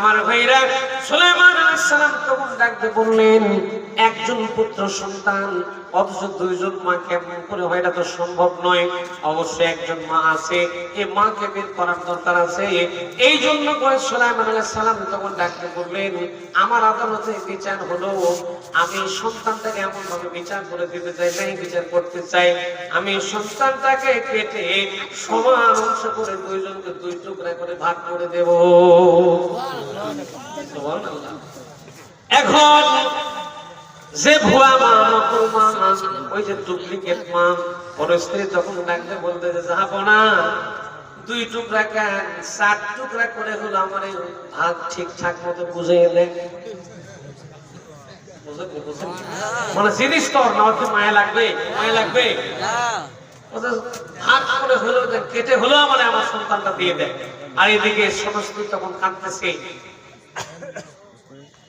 আমার ভাইরা সুলাইমান আলাইহিস সালাম তখন ডাকতে বললেন, একজন পুত্র সন্তান, অথচ দুইজন মা কেমন করে হয় এটা তো সম্ভব নয়। অবশ্যই একজন মা আছে এই মাকে বের করার দরকার আছে। এই জন্য করে সুলাইমান আলাইহিস সালাম তখন ডাকতে বললেন, আমার আদালতে বিচার হলো, আমি সন্তানটাকে এমন ভাবে বিচার করে দিতে চাই নাই বিচার করতে চাই। আমি সন্তানটাকে কেটে সমান অংশ করে দুইজনকে দুই টুকরা করে ভাগ করে দেব। এখন যে ভুয়া ওই যে ডুপ্লিকেট ডাকতে বলতে যে যাব না। দুই টুকরা কেন? চার টুকরা করে হলো আমার ঠিকঠাক মতো বুঝে এলে? মানে জিনিস তো ওর না, ওর মায়া লাগবে? মায়া লাগবে? ভাগ করে হলো কেটে হলো মানে আমার সন্তানটা দিয়ে দেয় আর এদিকে সমস্ত তখন কাঁদতেছে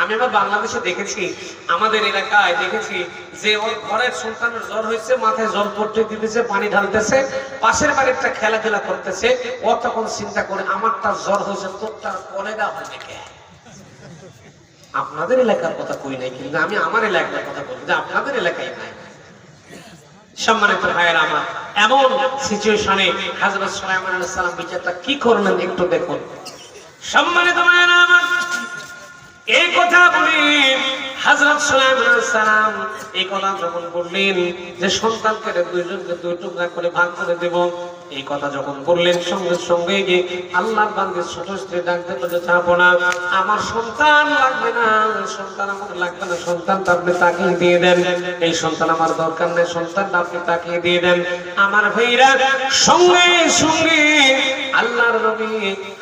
আমি আবার বাংলাদেশে দেখেছি, আমাদের এলাকায় দেখেছি যে ওর ঘরের সন্তানের জ্বর হয়েছে, মাথায় জল পড়তে দিতেছে, পানি ঢালতেছে, পাশের বাড়িটা খেলাধুলা করতেছে। ও তখন চিন্তা করে, আমারটা জ্বর হয়েছে তোর তার কলেরা হয় নাকি? আপনাদের এলাকার কথা কই নাই, কিন্তু আমি আমার এলাকার কথা বলি যে আপনাদের এলাকায় নাই। সম্মানিত ভাইয়ের আমার, এমন সিচুয়েশনে হাজরত সালাম বিচারটা কি করলেন একটু দেখুন। সম্মানিত ভাইয়ের আমার এই কথা বলি হাজরত সালাম এই কথা যখন বললেন যে সন্তানকে দুইজনকে দুই টুকরা করে ভাগ করে দেব, এই কথা যখন বললেন, সঙ্গে সঙ্গে গিয়ে আল্লাহর বান্দির ছোট স্ত্রী ডাকতে বলে যাব না, আমার সন্তান লাগবে না, সন্তান আমার লাগবে না, সন্তানটা আপনি তাকিয়ে দিয়ে দেন, এই সন্তান আমার দরকার নেই, সন্তানটা আপনি তাকিয়ে দিয়ে দেন। আমার ভাইরা, সঙ্গে সঙ্গে আল্লাহর নবী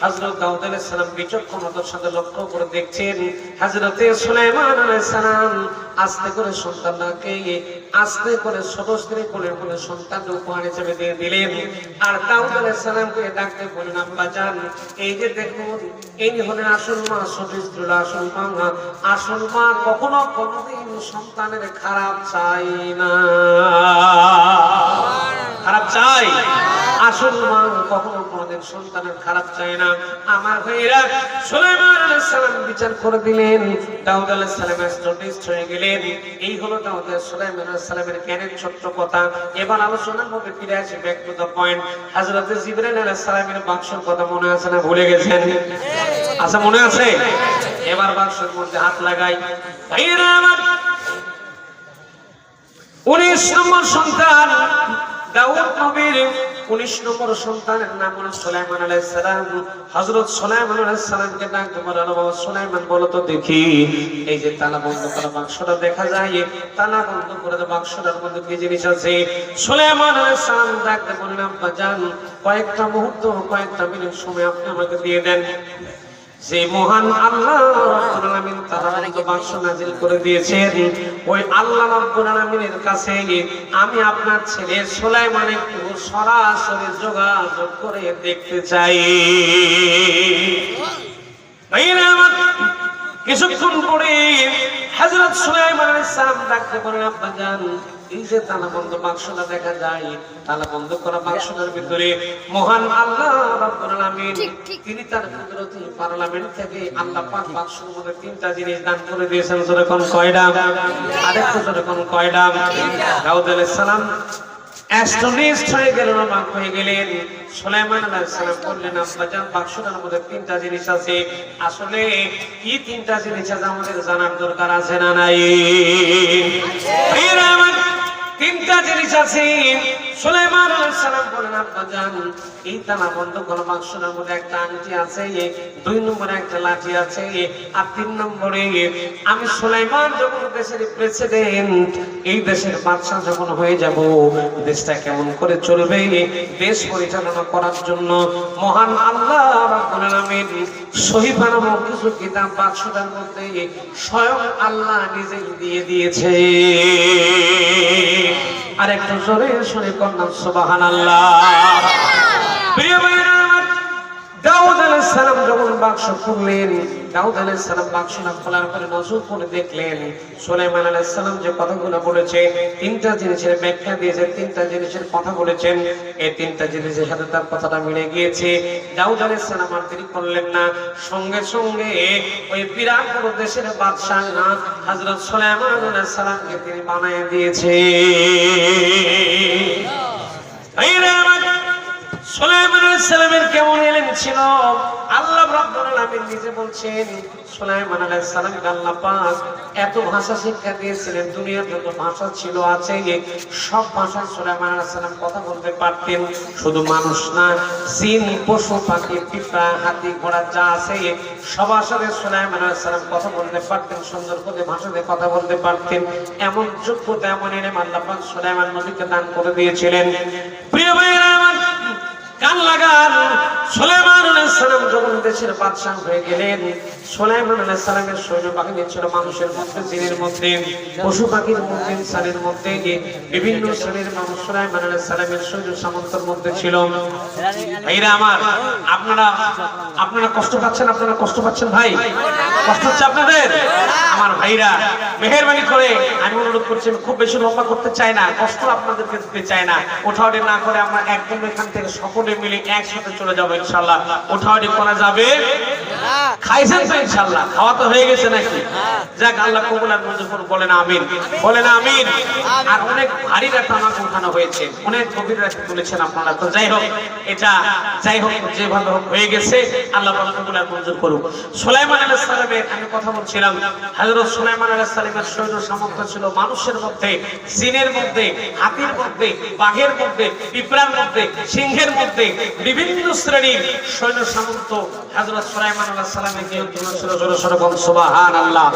হযরত দাউদ আলাইহিস সালাম বিচক্ষণতার সাথে লক্ষ্য করে দেখছেন, হযরতে সুলাইমান আলাইহিস সালাম আস্তে করে সন্তানটাকে, আস্তে করে ছোট কোলে কোলে সন্তান উপহার হিসেবে দিয়ে দিলেন। আর দাউদ আলাইহিস সালামকে ডাকতে বলেন আব্বা জান, এই যে দেখুন, এই হলেন আসল মা ছোট স্ত্রী আসল মা। আসল মা কখনো কোনোদিন সন্তানের খারাপ চাই না। খারাপ চাই আসল মা কখনো কোনোদিন সন্তানের খারাপ চায় না। আমার ভাইরা সুলাইমান আলাইহিস সালাম বিচার করে দিলেন, দাউদ আলাইহিস সালাম স্টুডেন্ট হয়ে গেলেন। এই হলো দাউদ সুলাইমান আলাইহিস সালামের জ্ঞানের ছোট্ট কথা। এবার আলোচনার মধ্যে ফিরে আসি ব্যাক টু দ্য পয়েন্ট হযরত জিবরাইল আলাইহিস সালামের বাক্সের কথা মনে আছে না ভুলে গেছেন? আচ্ছা মনে আছে? এবার বাক্সের মধ্যে হাত লাগাই। ভাইরা আমার, উনিশ নম্বর সন্তান, দাউদ নবীর উনিশ নম্বর সন্তানের নাম হলো সোলাইমান আলাইসালাম হজরত সোলাইমান আলাইসালামকে ডাক তোমার বাবা সোলাইমান, বলো তো দেখি। এই যে তালা বন্ধ করা বাক্সটা দেখা যায়। তালা বন্ধ করে বাক্সটার মধ্যে কি জিনিস আছে? সোলাইমান আলাইসালাম সালাম ডাকতে বললাম আব্বা জান, কয়েকটা মুহূর্ত, কয়েকটা মিনিট সময় আপনি আমাকে দিয়ে দেন। যে মহান আল্লাহ ওই আল্লাহ কাছে আমি আপনার ছেলে সুলাইমান একটু সরাসরি যোগাযোগ করে দেখতে চাই। কিছুক্ষণ পরে হযরত সুলাইমান আলাইহিস সালাম ডাকতে বলেন, আব্বা এই যে তালা বন্ধ বাক্সটা দেখা যায় তালা বন্ধ করা বাক্সটার ভিতরে মহান আল্লাহ রাব্বুল আলামিন তিনি তার কুদরতি পার্লামেন্ট থেকে আল্লাহ পাক বাক্সের মধ্যে তিনটা জিনিস দান করে দিয়েছেন জোরে কোন কয়টা আরেকটু জোরে কোন দাউদ আলাইহিস সালাম অ্যাস্ট্রোনিস্ট হয়ে গেলেন অবাক হয়ে গেলেন। সুলাইমান আলাইহিস সালাম বললেন আব্বাজান বাক্সটার মধ্যে তিনটা জিনিস আছে। আসলে কি তিনটা জিনিস আছে আমাদের জানার দরকার আছে না নাই? আমার, তিনটা জিনিস আছে। এই মধ্যে একটা দুই নম্বরে একটা লাঠি আর তিন নম্বরে আমি সুলাইমান যখন দেশের প্রেসিডেন্ট, এই দেশের বাদশাহ যখন হয়ে যাব, দেশটা কেমন করে চলবে? দেশ পরিচালনা করার জন্য মহান আল্লাহ বাক্সটার মধ্যে স্বয়ং আল্লাহ নিজেই দিয়ে দিয়েছে। আর একটু জোরে শুনে কন্যা সুবহানাল্লাহ। প্রিয় ভাইরা আমার সালাম যখন বাক্স খুললেন দাউদ আলাইহিস সালাম বাক্সটা খোলার পরে নজর করে দেখলেন সুলাইমান আলাইহিস সালাম যে কথাগুলো বলেছে তিনটা জিনিসের ব্যাখ্যা দিয়েছে তিনটা জিনিসের কথা বলেছেন এই তিনটা জিনিসের সাথে তার কথাটা মিলে গিয়েছে। দাউদ আলাইহিস সালাম আর দেরি করলেন না সঙ্গে সঙ্গে ওই বিরাট বড় দেশের বাদশাহ হযরত সুলাইমান আলাইহিস সালামকে তিনি বানিয়ে দিয়েছে এই রে সুলাইমান কেমন এলেন ছিল? আল্লাহ নিজে বলছেন আল্লাহ পাক এত ভাষা শিক্ষা দিয়েছিলেন, দুনিয়ার যত ভাষা ছিল আছে, সব ভাষায় কথা বলতে পারতেন। শুধু মানুষ না, জিন, পশু, পাখি, পিঁপড়া, হাতি, ঘোড়া, যা আছে, সবার সাথে সুলাইমান সালাম কথা বলতে পারতেন, সুন্দর করে ভাষাতে কথা বলতে পারতেন। এমন যোগ্যতা, এমন এনে আল্লাহ পাক সুলাইমান নবীকে দান করে দিয়েছিলেন। প্রিয় আমার কান লাগান। সুলাইমান আলাইহিস সালাম যখন দেশের বাদশা হয়ে গেলেন, সুলাইমান আলাইহিস সালামের সৈন্য বাহিনী ছিল মানুষের মধ্যে, জিনের মধ্যে, পশু পাখির মধ্যে, ইনসানের মধ্যে। বিভিন্ন শ্রেণির মানুষ সুলাইমান আলাইহিস সালামের সৈন্য সামন্তের মধ্যে ছিল। ভাইরা আমার, আপনারা আপনারা কষ্ট পাচ্ছেন, আপনারা কষ্ট পাচ্ছেন ভাই? কষ্ট হচ্ছে আপনাদের? আমার ভাইরা, মেহেরবানি করে আমি অনুরোধ করছি, আমি খুব বেশি লম্বা করতে চাই না, কষ্ট আপনাদেরকে দিতে চাই না। ওঠাওয়াটি না করে আমরা একদম এখান থেকে সকলে মিলে একসাথে চলে যাব ইনশাল্লাহ। ওঠাওয়াটি করা যাবে? খাইছেন তো ইনশাল্লাহ? খাওয়া তো হয়ে গেছে নাকি? যাক, আল্লাহ কবুল আর মঞ্জুর বলেন আমিন। বলেন আমিন। আর অনেক ভারী রাত আমাকে উঠানো হয়েছে। অনেক গভীর রাতে তুলেছেন আপনারা। তো যাই হোক, এটা যাই হোক, যেভাবে হোক হয়ে গেছে। আল্লাহ পাক কবুল আর মঞ্জুর করুক। সুলাইমান আলাইহিস সালামের আমি কথা বলছিলাম, হযরত সুলাইমান আলাইহিস সালামের সৈন্য সামর্থ্য ছিল মানুষের মধ্যে, জিনের মধ্যে, হাতির মধ্যে, বাঘের মধ্যে, পিঁপড়ার মধ্যে, সিংহের মধ্যে বিভিন্ন শ্রেণির সৈন্য সামর্থ্য হযরত সুলাইমান আলাইহিস সালামের নিয়ন্ত্রণ ছিল জোরে সোরে সুবহানাল্লাহ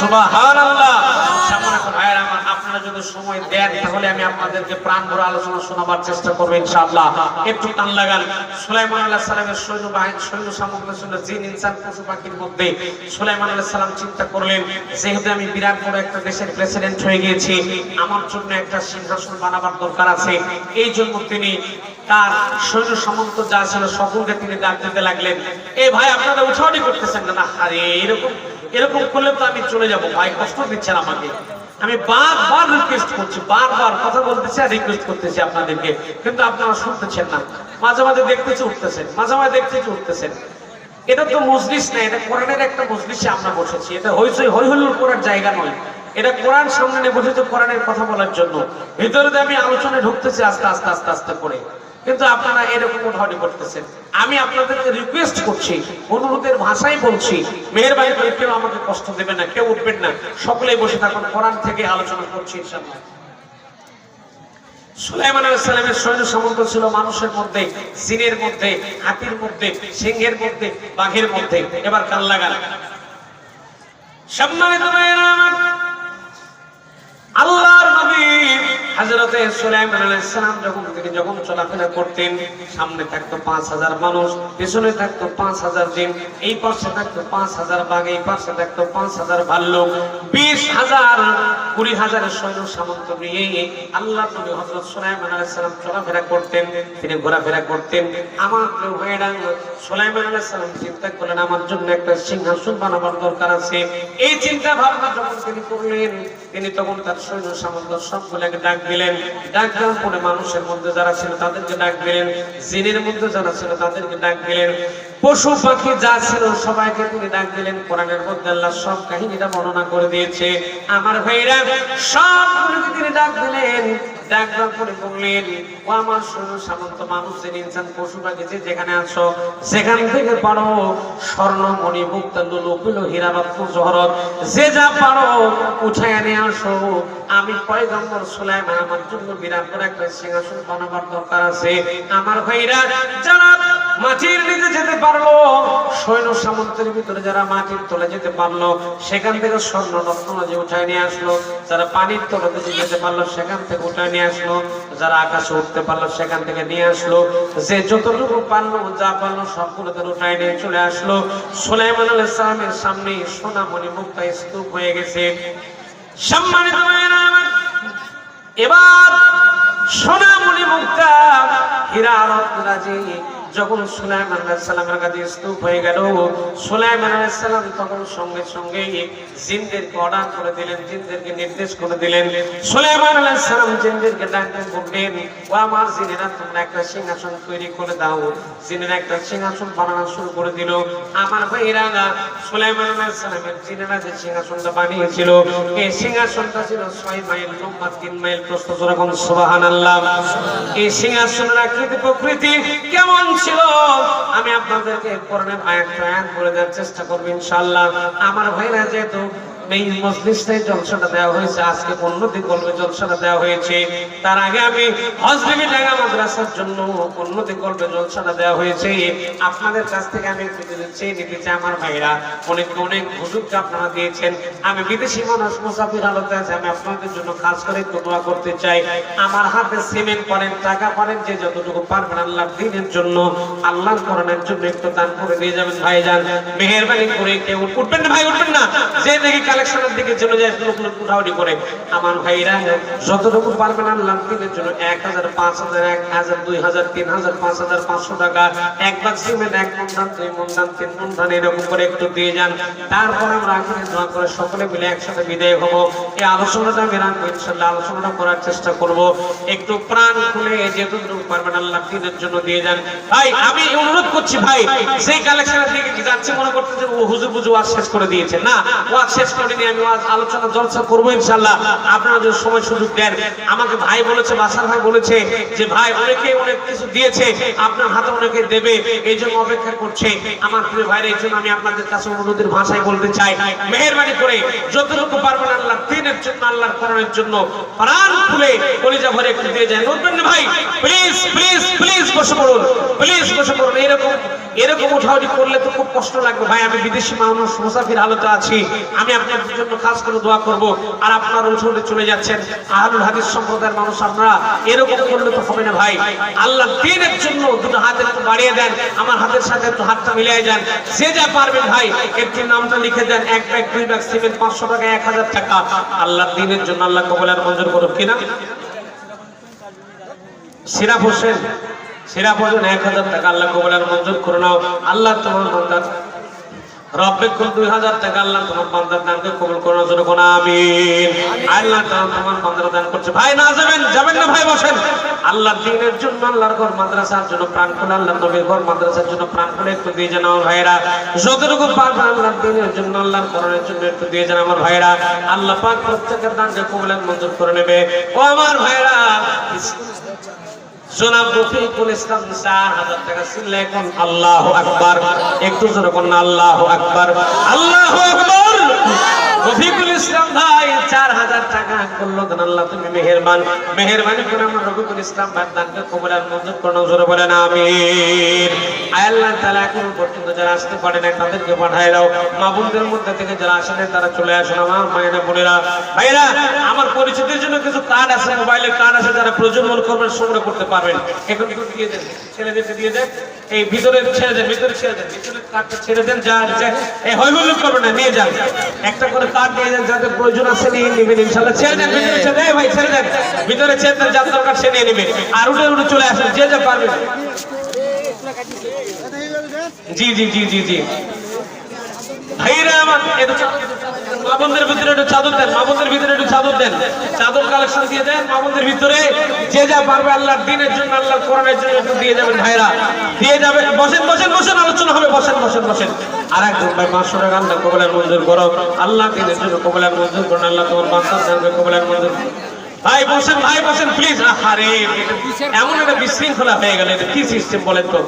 সুবহানাল্লাহ। সম্মানিত ভাইয়েরা আমার মধ্যে। আমার জন্য একটা সিংহাসন বানাবার দরকার আছে। এই জন্য তিনি তার সৈন্য সামন্ত যা ছিল সকলকে তিনি ডাক দিতে লাগলেন। এ ভাই, আপনারা উঠাউটি করতেছেন না আরে, এরকম এরকম করলে তো আমি চলে যাব ভাই, কষ্ট দিচ্ছেন আমাকে। আমি বারবার রিকোয়েস্ট করছি, বারবার কথা বলতেছি আর রিকোয়েস্ট করতেছি আপনাদেরকে। কিন্তু আপনারা শুনতেছেন না। মাঝে মাঝে দেখতেছি উঠতেছেন, মাঝে মাঝে দেখতেছি উঠতেছেন। এটা তো মজলিস না, এটা কোরআনের একটা মজলিসে আমরা বসেছি। এটা হইচই হই হুল্লোড় করার জায়গা নয়। এটা কোরআন সামনে বসেছে কোরআনের কথা বলার জন্য। ভিতরে আমি আলোচনায় ঢুকতেছি আস্তে আস্তে আস্তে আস্তে করে। কিন্তু আপনারা এরকম উঠাউটি করতেছেন। আমি আপনাদেরকে রিকোয়েস্ট করছি, অনুরোধের ভাষাই বলছি মেহরবানি করে কেউ আমাকে কষ্ট দেবেন না, কেউ উঠবেন না, সকলেই বসে থাকুন, কোরআন থেকে আলোচনা করছি সুলাইমান আলাইহিস সালামের সৈন্য ছিল মানুষের মধ্যে, জিনের মধ্যে, হাতির মধ্যে, সিংহের মধ্যে, বাঘের মধ্যে। এবার কান লাগান। সম্মানিত হযরতে সুলাইমান আলাইহিস সালাম যখন থেকে যখন চলাফেরা করতেন, সামনে থাকতো পাঁচ হাজার মানুষ, পেছনে থাকতো পাঁচ হাজার জিন, এই পাশে থাকতো পাঁচ হাজার বাঘ, এই পাশে থাকতো পাঁচ হাজার ভাল্লুক। বিশ হাজার, কুড়ি হাজারের সৈন্য সামন্ত নিয়ে আল্লাহ নবী হযরত সুলাইমান আলাইহিস সালাম চলাফেরা করতেন, তিনি ঘোরাফেরা করতেন। আমার ভাইয়েরা, সুলাইমান আলাইহিস সালাম চিন্তা করলেন, আমার জন্য একটা সিংহাসন বানাবার দরকার আছে। এই চিন্তা ভাবনা যখন তিনি করলেন, তিনি তখন তার সৈন্য সামন্ত সবগুলোকে ডাক দিলেন ডাক দেওয়ার পরে মানুষের মধ্যে যারা ছিল তাদেরকে ডাক দিলেন জিনের মধ্যে যারা ছিল তাদেরকে ডাক দিলেন পশু পাখি যা ছিল সবাইকে তিনি ডাক দিলেন। কোরআনের মধ্যে আল্লাহ সব কাহিনীটা বর্ণনা করে দিয়েছে। আমার ভাইরা সব তিনি ডাক দিলেন। আমার স্বর্ণ মণি যে যা পারো আমি জন্য বিরাট করে একটা সিংহাসন বানাবার দরকার আছে। আমার ভাইরা যারা মাটির নিচে যেতে পারল সৈন্য সামন্তের ভিতরে যারা মাটির তলে যেতে পারল, সেখান থেকে স্বর্ণ রত্ন যে উঠায় নিয়ে আসলো, যারা পানির তলে থেকে যেতে পারল, সেখান থেকে উঠায় নিয়ে আসলো, যারা আকাশে উঠতে পারল, সেখান থেকে নিয়ে আসলো, যে যতটুকু পারল, যা পারল, সবগুলো তার উঠায় নিয়ে চলে আসলো। সুলাইমান আলাইহিস সালামের সামনে সোনামণি মুক্তা স্তূপ হয়ে গেছে। সম্মানিত এবার সোনামণি মুক্তা হীরা রত্নরাজি যখন সুলাইমান আলাইহিস সালামের কাছে স্তূপ হয়ে গেল, সুলাইমান আলাইহিস সালাম তখন সঙ্গে সঙ্গে জিনদেরকে অর্ডার করে দিলেন, জিনদেরকে নির্দেশ করে দিলেন। সুলাইমান আলাইহিস সালাম জিনদেরকে ডাকতে বললেন, ও আমার জিনেরা, তোমরা একটা সিংহাসন তৈরি করে দাও। জিনেরা একটা সিংহাসন বানানো শুরু করে দিল। আমার ভাইরা সুলাইমান আলাইহিস সালামের জিনেরা যে সিংহাসনটা বানিয়েছিল, এই সিংহাসনটা ছিল ছয় মাইল লম্বা, তিন মাইল প্রস্থ, যেরকম সুবহানাল্লাহ। এই সিংহাসনের আকৃতি প্রকৃতি? কেমন ছিল। আমি আপনাদেরকে কোরআনের আয়াত আয়াত বলে দেওয়ার চেষ্টা করব ইনশাআল্লাহ। আমার ভাইরা যেহেতু আমি বিদেশি মানুষ, মুসাফির হালতে আছে, আমি আপনাদের জন্য কাজ করে দোয়া করতে চাই। আমার হাতে সিমেন্ট করেন টাকা করেন যে যতটুকু পারবেন আল্লাহর দিনের জন্য, আল্লাহর করণের জন্য একটু দান করে দিয়ে যাবেন ভাই ভাইজান। মেহেরবানি করে কেউ উঠবেন না, ভাই উঠবেন না। যে দেখি কালেকশনের দিকে চলে যায় লোক উঠাউটি করে। আমার ভাইরা, যতটুকু পারবেন আল্লাহর দিনের জন্য এক হাজার, পাঁচ হাজার, এক হাজার, দুই হাজার, তিন হাজার, পাঁচ হাজার, পাঁচশো টাকা। এক বাক সিমেন্ট, এক মন দুই মন তিন মন এরকম করে একটু দিয়ে যান। তারপর আমরা আগুনে দোয়া করে সকলে মিলে একসাথে বিদায় হব। এই আলোচনাটা আমি রাখব, ইনশাল্লাহ আলোচনাটা করার চেষ্টা করব। একটু প্রাণ খুলে যেটুকু পারবেন আল্লাহ দিনের জন্য দিয়ে যান। ভাই, আমি অনুরোধ করছি, ভাই সেই কালেকশনের দিকে যাচ্ছে মনে করতে যে ও হুজুর বুঝু ওয়াজ শেষ করে দিয়েছে। না, ওয়াজ শেষ করিনি আমি ওয়াজ আলোচনা জলসা করব ইনশাল্লাহ আপনারা যদি সময় সুযোগ দেন, আমাকে ভাই বলেছে, বাসার ভাই বলেছে যে, ভাই, অনেকে অনেক কিছু দিয়েছে, আপনার হাতে অনেকে দেবে, এই জন্য অপেক্ষা করছে। আমার প্রিয় ভাইরা, এই জন্য আমি আপনাদের কাছে অনুরোধের ভাষায় বলতে চাই, মেহরবানি করে যতটুকু পারবেন আল্লাহ দিনের জন্য, আল্লাহর করণের জন্য প্রাণ খুলে কলিজা ভরে একটু দিয়ে যায় উঠবেন না ভাই? প্লিজ প্লিজ প্লিজ বসে পড়ুন। প্লিজ বসে পড়ুন। এরকম এরকম উঠাউটি করলে তো খুব কষ্ট লাগবে। ভাই, আমি বিদেশি মানুষ, মুসাফির হালতে আছি। আমি আপনাদের জন্য কাজ করে দোয়া করব। আর আপনারা উঠে চলে যাচ্ছেন। আহলুল হাদিস সম্প্রদায়ের মানুষ, আপনারা এরকম করলে তো হবে না ভাই। আল্লাহ দিনের জন্য দুটো হাত বাড়িয়ে দেন। আমার হাতের সাথে একটু হাতটা মিলিয়ে যান। যে যা পারবেন ভাই, একটু নামটা লিখে দেন। এক ব্যাগ, দুই ব্যাগ সিমেন্ট, পাঁচশো টাকা, এক হাজার টাকা। আল্লাহ দিনের জন্য আল্লাহ কবলার মঞ্জুর করুক। কিনা সিরাপ হোসেন। সিরাপ হোসেন এক হাজার টাকা, আল্লাহ কবলার মঞ্জুর করে নাও। আল্লাহ তোমার বান্দার রব্বে দুই হাজার টাকা, আল্লাহ তোমার বান্দার দানকে কবুল করার জন্য কোন আমিন। আল্লাহ তোমার বান্দার দান করছে। ভাই, না যাবেন যাবেন না ভাই, বসেন। আল্লাহ দিনের জন্য আল্লাহর ঘর, মাদ্রাসার জন্য প্রাণ খুলে আল্লাহ নবীর ঘর, মাদ্রাসার জন্য প্রাণ খুলে, একটু দিয়ে যান আমার ভাইরা যতটুকু পারবেন আল্লাহর দিনের জন্য, আল্লাহর করণের জন্য একটু দিয়ে যান আমার ভাইরা আল্লাহ পাক প্রত্যেকের দানকে কবুলের মঞ্জুর করে নেবে। ও আমার ভাইরা জনাব রফিকুল ইসলাম চার এখন আল্লাহ আকবার। একটু করুন আল্লাহ আকবার। আল্লাহ আকবার রফিকুল ইসলাম ভাই চার হাজার টাকা করল আল্লাহ তুমি করে আমরা ইসলাম ভাই দানকে কবুল আর মঞ্জুর জোরে বলেন আল্লাহ এখন পর্যন্ত যারা আসতে পারে না তাদেরকে পাঠায় দাও। মধ্যে থেকে যারা তারা চলে আসেন। আমার মায়েরা, বোনেরা ভাইরা আমার পরিচিতির জন্য কিছু কার্ড আছে কার্ড আছে, যারা প্রয়োজন মনে করবেন সংগ্রহ করতে পারবেন। এখন দিয়ে দেন ছেলেদেরকে দিয়ে দেন। এই ভিতরে ছেড়ে দেন ভিতরে ছেড়ে দেন ভিতরে কার্ডটা ছেড়ে দেন, যা এই করবেন না, নিয়ে যান। একটা করে কার্ড দিয়ে দেন, যাদের প্রয়োজন আছে, নিয়ে নেবেন ছেড়ে দেন। ভিতরে ভাই, ছেড়ে দেন যার দরকার সে নিয়ে নেবে। আর উঠে উঠে চলে আসবে, যে যা পারবেন জি জি জি জি জি। ভাইরা আমার একটু মা ভিতরে একটু চাদর দেন, মা ভিতরে একটু চাদর দেন। চাদর কালেকশন দিয়ে দেন, মা ভিতরে যে যা পারবে আল্লাহর দিনের জন্য, আল্লাহর কোরআনের জন্য একটু দিয়ে যাবেন ভাইরা। দিয়ে যাবেন বসেন বসেন বসেন, আলোচনা হবে, বসেন বসেন বসেন। আর একজন ভাই পাঁচশো টাকা আল্লাহ কবলার মঞ্জুর করো। আল্লাহ দিনের জন্য কবলার মঞ্জুর করুন, আল্লাহ তোমার বান্দার দানকে কবলার মঞ্জুর ভাই বসেন ভাই বসেন প্লিজ আরে এমন একটা বিশৃঙ্খলা হয়ে গেল এটা কি সিস্টেম বলেন তো?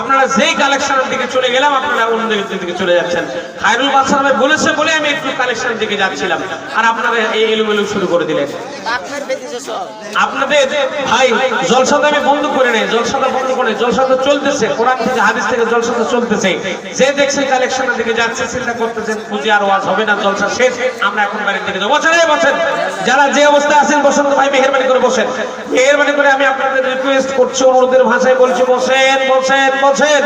আপনারা যেই কালেকশনের দিকে চলে গেলাম আপনারা অন্য দিকে চলে যাচ্ছেন। খায়রুল বাদশাহ ভাই বলেছে বলে আমি একটু কালেকশনের দিকে যাচ্ছিলাম। আর আপনারা এই এলোমেলো শুরু করে দিলেন। আপনাদের ভাই জলসাটা আমি বন্ধ করে নেই জলসাটা বন্ধ করে নেই জলসাটা চলতেছে কোরআন থেকে হাদিস থেকে জলসাটা চলতেছে। যে দেখছে কালেকশনের দিকে যাচ্ছে চিন্তা করতেছেন পুঁজি আর ওয়াজ হবে না জলসা শেষ আমরা এখন বাড়ির দিকে যাব। এই বসেন। যারা যে অবস্থায় আছেন বসন্ত ভাই মেহেরবানি করে বসেন। মেহেরবানি করে আমি আপনাদের রিকোয়েস্ট করছি, অনুরোধের ভাষায় বলছি, বসেন বসেন বসেন।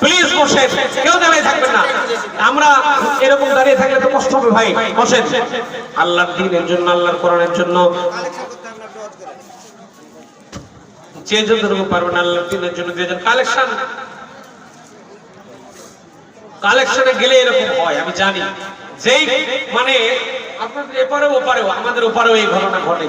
প্লিজ বসেন। কেউ দাঁড়িয়ে থাকবেন না। আমরা এরকম দাঁড়িয়ে থাকলে তো কষ্ট হবে ভাই। বসেন। আল্লাহর দিনের জন্য, আল্লাহর কোরআনের জন্য। যে যতটুকু পারবেন আল্লাহ দিনের জন্য কালেকশন কালেকশনে গেলে এরকম হয়, আমি জানি। যেই মানে আপনাদের এপারেও ওপারেও আমাদের ওপারেও এই ঘটনা ঘটে।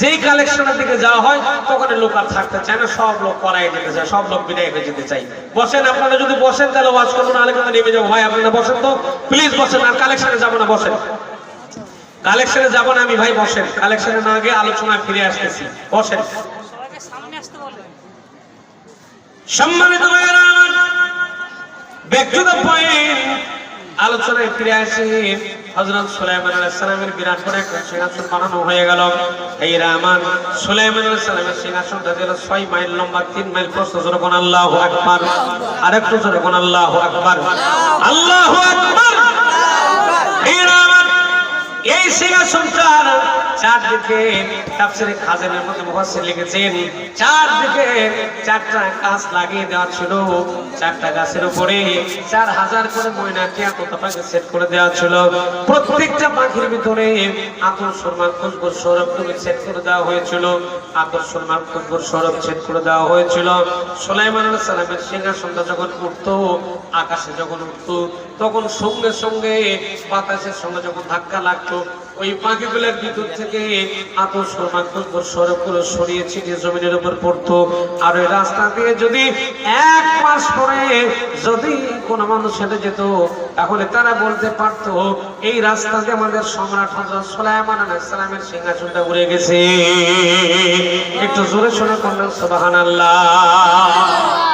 যেই কালেকশনের দিকে যাওয়া হয় তখন লোক আর থাকতে চায় না সব লোক পড়ায় যেতে চায় সব লোক বিদায় হয়ে যেতে চাই বসেন আপনারা যদি বসেন তাহলে ওয়াজ করব না কিন্তু নেমে যাব। ভাই আপনারা বসেন তো। প্লিজ বসেন আর কালেকশনে যাব না বসেন। কালেকশনে যাব না আমি ভাই বসেন। কালেকশনে না গিয়ে আলোচনায় ফিরে আসতেছি। বসেন। সম্মানিত ভাইয়েরা আমার ব্যাক টু দ্য পয়েন্ট আলোচনায় ফিরে আসি। হজরত সুলাইমান আলাইহিস সালামের বিরাট করে একটা সিংহাসন বানানো হয়ে গেল। এই রামান সুলাইমান আলাইহিস সালামের সিংহাসনটা ছিল ছয় মাইল লম্বা তিন মাইল প্রস্থ জোরে কোন আল্লাহু আকবার। আরেকটু জোরে কোন আল্লাহু আকবার! আল্লাহু আকবার। এই রামান এই সিংহাসনটার চারদিকে তাফসিরে খাজানের মধ্যে মুফাসসির লিখেছেন, চারদিকে চারটা গাছ লাগিয়ে দেওয়া ছিল, চারটা গাছের উপরে চার হাজার করে ময়না টিয়া তোতাটাকে সেট করে দেওয়া ছিল। প্রত্যেকটা পাখির ভিতরে আতর সুরমা খুশবুর, সৌরভ তুমি সেট করে দেওয়া হয়েছিল। আতর সুরমা খুশবুর, সৌরভ সেট করে দেওয়া হয়েছিল। সুলাইমান আলাইহিস সালামের সিংহাসনটা যখন উঠতো, আকাশে যখন উঠতো, তখন সঙ্গে সঙ্গে বাতাসের সঙ্গে যখন ধাক্কা লাগতো ওই পাখিগুলোর ভিতর থেকে সরমান খুশবুর সরবগুলো সরিয়ে ছিটিয়ে জমিনের উপর পড়তো। আর ওই রাস্তা দিয়ে যদি এক মাস পরে যদি কোনো মানুষ হেঁটে যেত, তাহলে তারা বলতে পারতো, এই রাস্তা দিয়ে আমাদের সম্রাট হজরত সুলাইমান আলাইহিস সালামের সিংহাসনটা উড়ে গেছে। একটু জোরে শুনে করলেন, সুবহানাল্লাহ।